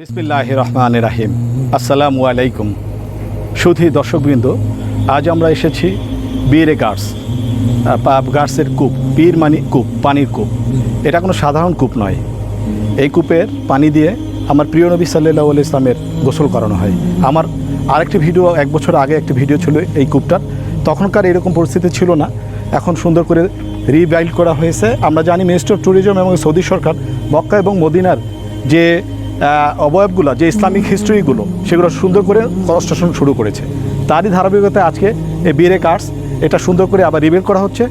বিসমিল্লাহ রহমান রাহিম। আসসালামু আলাইকুম। সুধী দর্শকবৃন্দ, আজ আমরা এসেছি বীরে গার্ডস গার্ডসের কূপ বীর মানে কূপ, পানির কূপ। এটা কোনো সাধারণ কূপ নয়। এই কূপের পানি দিয়ে আমার প্রিয় নবী সাল্লাহ ইসলামের গোসল করানো হয়। আমার আরেকটি ভিডিও, এক বছর আগে একটি ভিডিও ছিল এই কূপটার। তখনকার এরকম পরিস্থিতি ছিল না। এখন সুন্দর করে রিবাইল্ড করা হয়েছে। আমরা জানি মিনিস্টার ট্যুরিজম এবং সৌদি সরকার মক্কা এবং মদিনার যে অবয়বগুলো, যে ইসলামিক হিস্ট্রিগুলো সেগুলো সুন্দর করে কনস্ট্রাকশন শুরু করেছে। তারই ধারাবাহিকতায় আজকে এই বিয়ের কার্ডস এটা সুন্দর করে আবার রিবেল করা হচ্ছে।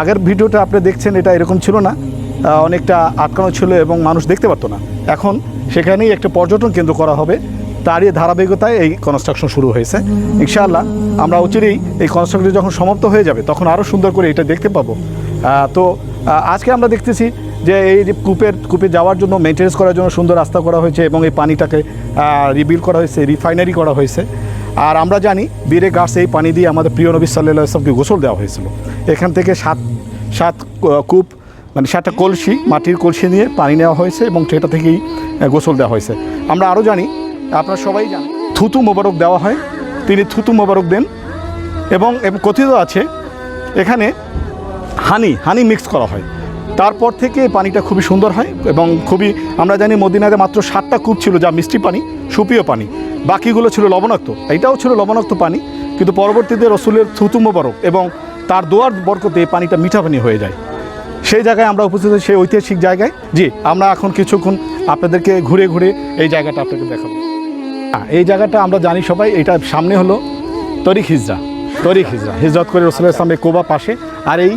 আগের ভিডিওটা আপনি দেখছেন, এটা এরকম ছিল না। অনেকটা আটকানো ছিল এবং মানুষ দেখতে পারতো না। এখন সেখানেই একটা পর্যটন কেন্দ্র করা হবে। তারই ধারাবাহিকতায় এই কনস্ট্রাকশন শুরু হয়েছে। ইনশাআল্লাহ আমরা অচিরেই এই কনস্ট্রাকশন যখন সমাপ্ত হয়ে যাবে, তখন আরও সুন্দর করে এটা দেখতে পাবো। তো আজকে আমরা দেখতেছি যে এই যে কূপের, কূপে যাওয়ার জন্য মেনটেন্স করার জন্য সুন্দর রাস্তা করা হয়েছে এবং এই পানিটাকে রিবিল করা হয়েছে রিফাইনারি করা হয়েছে। আর আমরা জানি বীরে গাছ এই পানি দিয়ে আমাদের প্রিয় নবী সাল্লাহ আসলামকে গোসল দেওয়া হয়েছিল। এখান থেকে সাত সাত কূপ মানে সাতটা কলসি, মাটির কলসি নিয়ে পানি নেওয়া হয়েছে এবং সেটা থেকেই গোসল দেওয়া হয়েছে। আমরা আরও জানি, আপনারা সবাই জানেন, থুতু মোবারক দেওয়া হয়। তিনি থুতু মোবারক দেন এবং কথিত আছে, এখানে হানি হানি মিক্স করা হয়। তারপর থেকে পানিটা খুবই সুন্দর হয় এবং খুবই, আমরা জানি মদিনাতে মাত্র সাতটা কূপ ছিল যা মিষ্টি পানি সুপীয় পানি। বাকিগুলো ছিল লবণাক্ত। এটাও ছিল লবণাক্ত পানি, কিন্তু পরবর্তীতে রসুলের থুতু মোবারক এবং তার দোয়ার বরকতে পানিটা মিঠা পানি হয়ে যায়। সেই জায়গায় আমরা উপস্থিত সেই ঐতিহাসিক জায়গায়। জি, আমরা এখন কিছুক্ষণ আপনাদেরকে ঘুরে ঘুরে এই জায়গাটা আপনাকে দেখাবো। এই জায়গাটা আমরা জানি সবাই এটা সামনে হলো তরিক হিজরা। তরিক হিজরা, হিজরত করে রসুল ইসলামের কোবা পাশে। আর এই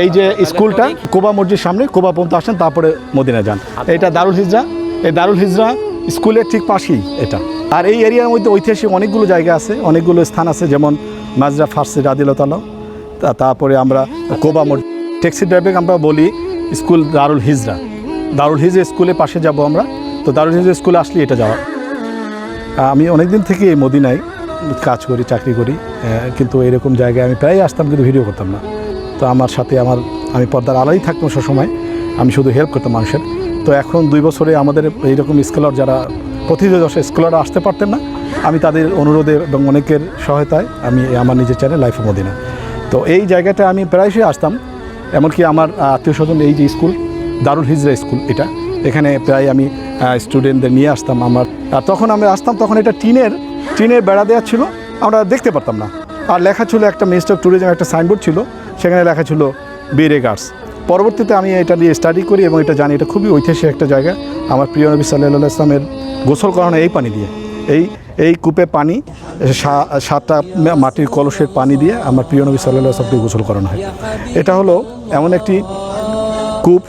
এই যে স্কুলটা, কোবা মসজিদ সামনে, কোবা পর্যন্ত আসেন, তারপরে মদিনা যান। এটা দারুল হিজরা। এই দারুল হিজরা স্কুলের ঠিক পাশেই এটা। আর এই এরিয়ার মধ্যে ঐতিহাসিক অনেকগুলো জায়গা আছে, অনেকগুলো স্থান আছে, যেমন মাজরা ফার্সি রাদিলতালা তারপরে আমরা কোবা মসজিদ, ট্যাক্সি ড্রাইভারকে আমরা বলি স্কুল দারুল হিজরা। দারুল হিজরা স্কুলের পাশে যাব আমরা। তো দারুল হিজরা স্কুলে আসলে এটা যাওয়া। আমি অনেক দিন থেকে এই মদিনায় কাজ করি, চাকরি করি কিন্তু এরকম জায়গায় আমি প্রায় আসতাম কিন্তু ভিডিও করতাম না। তো আমার সাথে আমার, আমি পর্দার আড়াই থাকতাম সবসময়, আমি শুধু হেল্প করতাম মানুষের। তো এখন দুই বছরে আমাদের এইরকম স্কলার যারা প্রতিদিন দশে স্কলাররা আসতে পারতেন না, আমি তাদের অনুরোধে এবং অনেকের সহায়তায় আমি আমার নিজের চ্যানেল লাইফ মদিনা তো এই জায়গাটা আমি প্রায়শই আসতাম, এমনকি আমার আত্মীয় স্বজন এই যে স্কুল দারুল হিজরা স্কুল এটা, এখানে প্রায় আমি স্টুডেন্টদের নিয়ে আসতাম আমার। আর তখন আমি আসতাম, তখন এটা টিনের টিনের বেড়া দেওয়া ছিল, আমরা দেখতে পারতাম না। আর লেখা ছিল একটা মিনিস্টার অফ ট্যুরিজম একটা সাইনবোর্ড ছিল, সেখানে লেখা ছিল বীরে গার্ডস পরবর্তীতে আমি এটা নিয়ে স্টাডি করি এবং এটা জানি, এটা খুবই ঐতিহাসিক একটা জায়গা। আমার প্রিয় নবী সাল্লাহ ইসলামের গোসল করানো এই পানি দিয়ে। এই এই কূপে পানি সাতটা মাটির কলসের পানি দিয়ে আমার প্রিয় নবী সাল্লাহ আসলামকে গোসল করানো হয়। এটা হলো এমন একটি কূপ,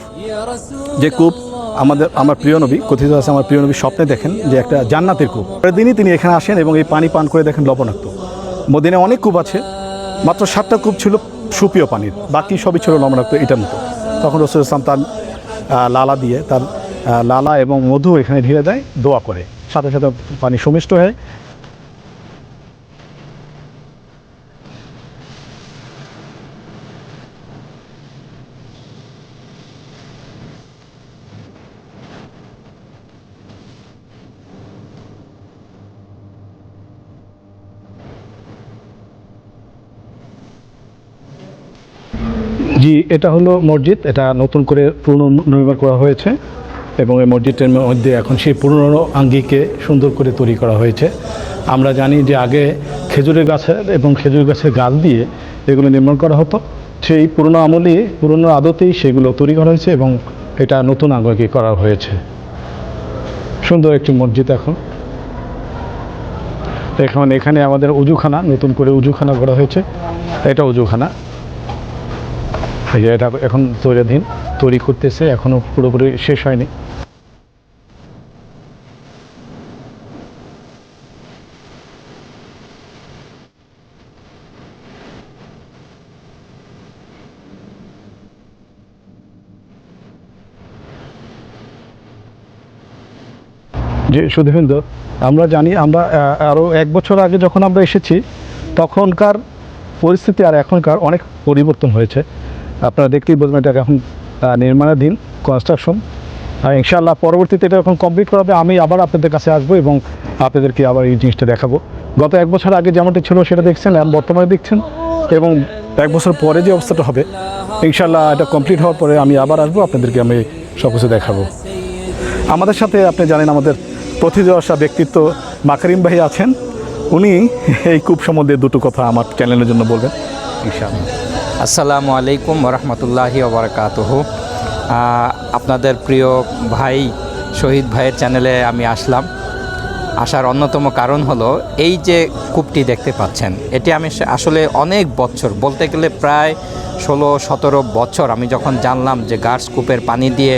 যে কূপ আমাদের, আমার প্রিয় নবী, কথিত আছে আমার প্রিয় নবী স্বপ্নে দেখেন যে একটা জান্নাতের কূপ। দিনই তিনি এখানে আসেন এবং এই পানি পান করে দেখেন লবণাক্ত। মদিনে অনেক কূপ আছে, মাত্র সাতটা কূপ ছিল সুপ্রিয় পানির, বাকি সবই ছিল লবণাক্ত এটার মতো। তখন রসুল ইসলাম তার লালা দিয়ে তার লালা এবং মধু এখানে ঢেলে দেয়, দোয়া করে। সাথে সাথে পানি সুমিষ্ট হয় জি, এটা হলো মসজিদ। এটা নতুন করে পুনর্নির্মাণ করা হয়েছে এবং এই মসজিদের মধ্যে এখন সেই পুরনো আঙ্গিকে সুন্দর করে তৈরি করা হয়েছে। আমরা জানি যে আগে খেজুরের গাছের এবং খেজুর গাছের গাছ দিয়ে এগুলো নির্মাণ করা হতো, সেই পুরনো আমলে, পুরনো আদতেই সেগুলো তৈরি করা হয়েছে এবং এটা নতুন আঙ্গিকে করা হয়েছে। সুন্দর একটি মসজিদ এখন। এখন এখানে আমাদের উজুখানা, নতুন করে উজুখানা করা হয়েছে। এটা উজুখানা। এই যে এটা এখন তৈরাধীন তৈরি করতেছে, এখনও পুরোপুরি শেষ হয়নি। যে সুধীবৃন্দ, আমরা জানি, আমরা আরও এক বছর আগে যখন আমরা এসেছি, তখনকার পরিস্থিতি আর এখনকার অনেক পরিবর্তন হয়েছে। আপনারা দেখতেই বুঝবেন এটা এখন নির্মাণাধীন কনস্ট্রাকশন আর ইনশাআল্লাহ পরবর্তীতে এটা এখন কমপ্লিট করা হবে, আমি আবার আপনাদের কাছে আসব এবং আপনাদেরকে আবার এই জিনিসটা দেখাবো। গত এক বছর আগে যেমনটা ছিল, সেটা দেখছেন আর বর্তমানে দেখছেন, এবং এক বছর পরে যে অবস্থাটা হবে, ইনশাআল্লাহ এটা কমপ্লিট হওয়ার পরে আমি আবার আসব, আপনাদেরকে আমি সব কিছু দেখাবো। আমাদের সাথে আপনি জানেন, আমাদের প্রতিদর্শা ব্যক্তিত্ব মাকারিম ভাই আছেন। উনি এই কূপ সম্বন্ধে দুটো কথা আমার চ্যানেলের জন্য বলবেন, ইনশাআল্লাহ। আসসালামু আলাইকুম রহমতুল্লাহি ওবরাকাতহ। আপনাদের প্রিয় ভাই শহীদ ভাইয়ের চ্যানেলে আমি আসলাম। আসার অন্যতম কারণ হলো এই যে কূপটি দেখতে পাচ্ছেন, এটি আমি আসলে অনেক বছর, বলতে গেলে প্রায় ষোলো, সতেরো বছর আমি যখন জানলাম যে গার্স কূপের পানি দিয়ে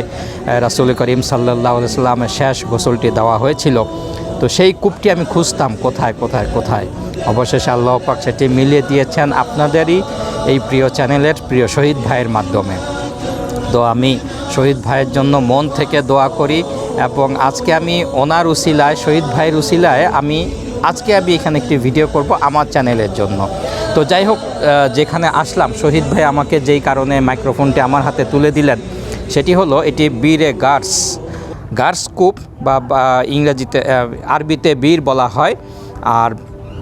রাসুল করিম সাল্লাহ সাল্লামের শেষ গোসলটি দেওয়া হয়েছিল, তো সেই কূপটি আমি খুঁজতাম কোথায় কোথায় কোথায়। অবশেষে আল্লাহ পাক সেটি মিলিয়ে দিয়েছেন আপনাদেরই এই প্রিয় চ্যানেলের প্রিয় শহীদ ভাইয়ের মাধ্যমে। তো আমি শহীদ ভাইয়ের জন্য মন থেকে দোয়া করি এবং আজকে আমি ওনার উসিলায়, শহীদ ভাইয়ের উসিলায় আমি আজকে আমি এখানে একটি ভিডিও করব আমার চ্যানেলের জন্য। তো যাই হোক যেখানে আসলাম, শহীদ ভাই আমাকে যেই কারণে মাইক্রোফোনটি আমার হাতে তুলে দিলেন, সেটি হলো এটি বীরে গার্স গার্স কূপ বা ইংরেজিতে আরবিতে বীর বলা হয়। আর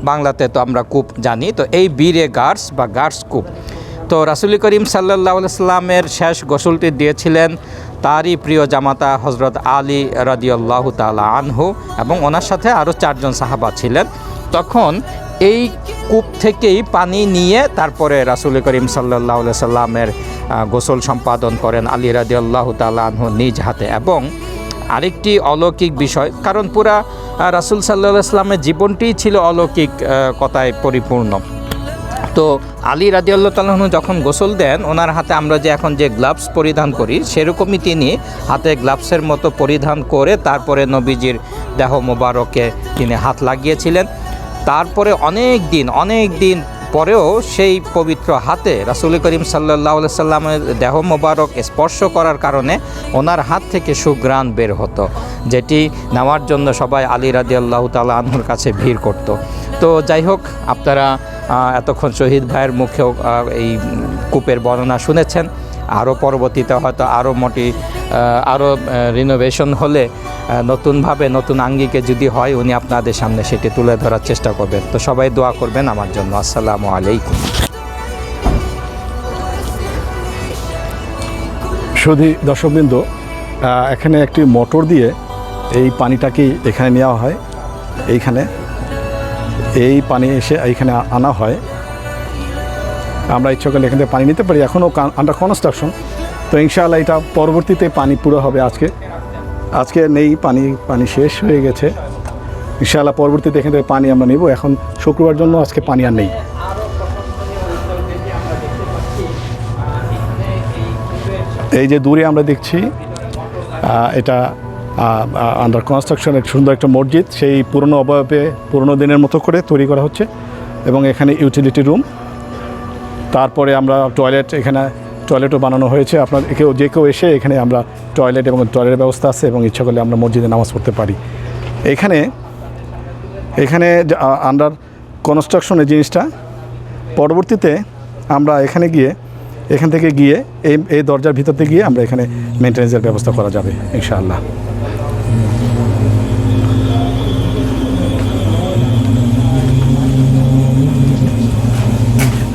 বাংলাতে তো আমরা কূপ জানি, তো এই বীরে গার্স বা গার্স কূপ। তো রাসুল করিম সাল্লাহ সাল্লামের শেষ গোসলটি দিয়েছিলেন তারই প্রিয় জামাতা হজরত আলী রাদিয়াল্লাহ তালা আনহু এবং ওনার সাথে আরও চারজন সাহাবা ছিলেন। তখন এই কূপ থেকেই পানি নিয়ে তারপরে রাসুল করিম সাল্লাহ সাল্লামের গোসল সম্পাদন করেন আলী রাদিয়াল্লাহ তালা আনহু নিজ হাতে। এবং আরেকটি অলৌকিক বিষয়, কারণ পুরা রাসূল সাল্লাহ ইসলামের জীবনটি ছিল অলৌকিক কথায় পরিপূর্ণ। তো আলী রাজিয়াল্লাহ তালন যখন গোসল দেন, ওনার হাতে আমরা যে এখন যে গ্লাভস পরিধান করি, সেরকমই তিনি হাতে গ্লাভসের মতো পরিধান করে তারপরে নবীজির দেহ মোবারকে তিনি হাত লাগিয়েছিলেন। তারপরে অনেক দিন অনেক দিন পরেও সেই পবিত্র হাতে রাসুল করিম সাল্লাহ সাল্লামের দেহ মোবারক স্পর্শ করার কারণে ওনার হাত থেকে সুগ্রাণ বের হতো, যেটি নেওয়ার জন্য সবাই আলী রাজি আল্লাহ তালা আনহুর কাছে ভিড় করত। তো যাই হোক, আপনারা এতক্ষণ শহীদ ভাইয়ের মুখেও এই কূপের বর্ণনা শুনেছেন। আরও পরবর্তীতে হয়তো আরও মোটি আরও রিনোভেশন হলে নতুনভাবে নতুন আঙ্গিকে যদি হয়, উনি আপনাদের সামনে সেটি তুলে ধরার চেষ্টা করবেন। তো সবাই দোয়া করবেন আমার জন্য। আসসালামু আলাইকুম। শুধু দর্শকবৃন্দ এখানে একটি মোটর দিয়ে এই পানিটাকেই এখানে নেওয়া হয়। এইখানে এই পানি এসে এইখানে আনা হয়। আমরা ইচ্ছা করলে এখান থেকে পানি নিতে পারি। এখনও আন্ডার কনস্ট্রাকশন তো ইনশাআল্লাহ এটা পরবর্তীতে পানি পুরো হবে আজকে। আজকে নেই, পানি পানি শেষ হয়ে গেছে। ইনশাআল্লাহ পরবর্তীতে এখান থেকে পানি আমরা নেব। এখন শুক্রবার জন্য আজকে পানি আর নেই। এই যে দূরে আমরা দেখছি এটা আন্ডার কনস্ট্রাকশন এক সুন্দর একটা মসজিদ। সেই পুরনো অবয়বে, পুরনো দিনের মতো করে তৈরি করা হচ্ছে এবং এখানে ইউটিলিটি রুম তারপরে আমরা টয়লেট এখানে টয়লেটও বানানো হয়েছে। আপনার কেউ যে কেউ এসে এখানে আমরা টয়লেট এবং টয়লেটের ব্যবস্থা আছে এবং ইচ্ছা করলে আমরা মসজিদে নামাজ পড়তে পারি। এখানে এখানে আন্ডার কনস্ট্রাকশনের জিনিসটা। পরবর্তীতে আমরা এখানে গিয়ে এখান থেকে গিয়ে এই এই দরজার ভিতরতে গিয়ে আমরা এখানে মেনটেন্যান্সের ব্যবস্থা করা যাবে, ইনশাআল্লাহ।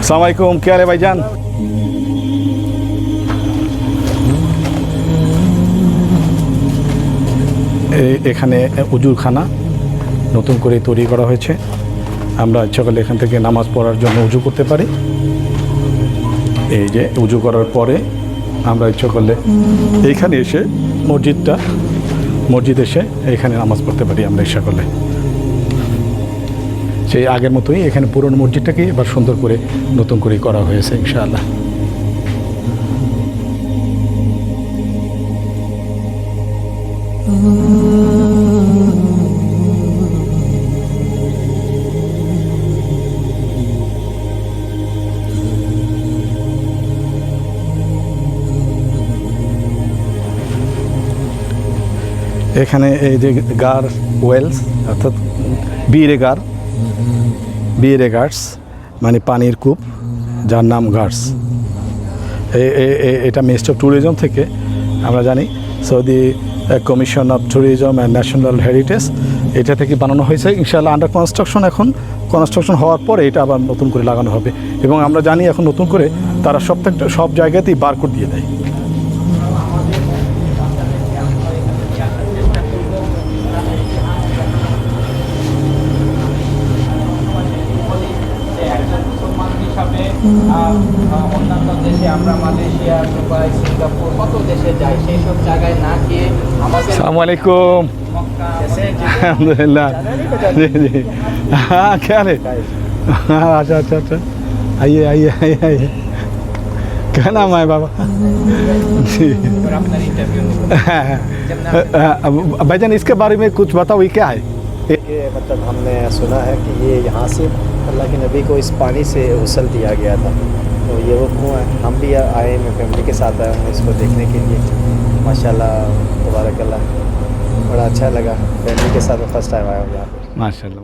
আসসালামু কে আলে ভাইজান? এখানে উজুরখানা নতুন করে তৈরি করা হয়েছে। আমরা ইচ্ছা করলে এখান থেকে নামাজ পড়ার জন্য উজু করতে পারি। এই যে উজু করার পরে আমরা ইচ্ছা করলে এইখানে এসে মসজিদটা, মসজিদ এসে এখানে নামাজ পড়তে পারি আমরা ইচ্ছা করলে। সেই আগের মতোই এখানে পুরনো মসজিদটাকে এবার সুন্দর করে নতুন করে করা হয়েছে ইনশাআল্লাহ। এখানে এই যে গার ওয়েলস, অর্থাৎ বিয়ে গার বিয়ে গার্ডস মানে পানির কূপ, যার নাম গার্ডস। এটা মিনিস্টার অফ ট্যুরিজম থেকে আমরা জানি। Saudi commission of tourism and national heritage, এটা থেকে বানানো হয়েছে। ইনশাআল্লাহ আন্ডার কনস্ট্রাকশন এখন। কনস্ট্রাকশন হওয়ার পরে এটা আবার নতুন করে লাগানো হবে। এবং আমরা জানি এখন নতুন করে তারা প্রত্যেকটা সব জায়গাতেই বারকোড দিয়ে দেয়। অন্যান্য দেশে আমরা মালয়েশিয়া দুবাই সিঙ্গাপুর কত দেশে যাই সেই সব জায়গায় না গিয়ে আমাদের আসসালামু আলাইকুম মক্কা अलहमदिल्ला जी जी हाँ क्या है हाँ अच्छा अच्छा अच्छा आइए आइए आइए आइए क्या नाम है बाबा जी মদিনার আপনার ইন্টারভিউ अब भाईजान इसके बारे में कुछ बताओ ये क्या है ये- मतलब हमने सुना है कि ये यहाँ से अल्लाह के नबी को इस पानी से उसल दिया गया था। तो ये वो कुआँ है। हम भी आए हैं फैमिली के साथ आया हूँ इसको देखने के लिए। माशाल्लाह, तबारक बड़ा अच्छा लगा। फैमिली के साथ फ़र्स्ट टाइम आया हूँ यहाँ पर माशाल्लाह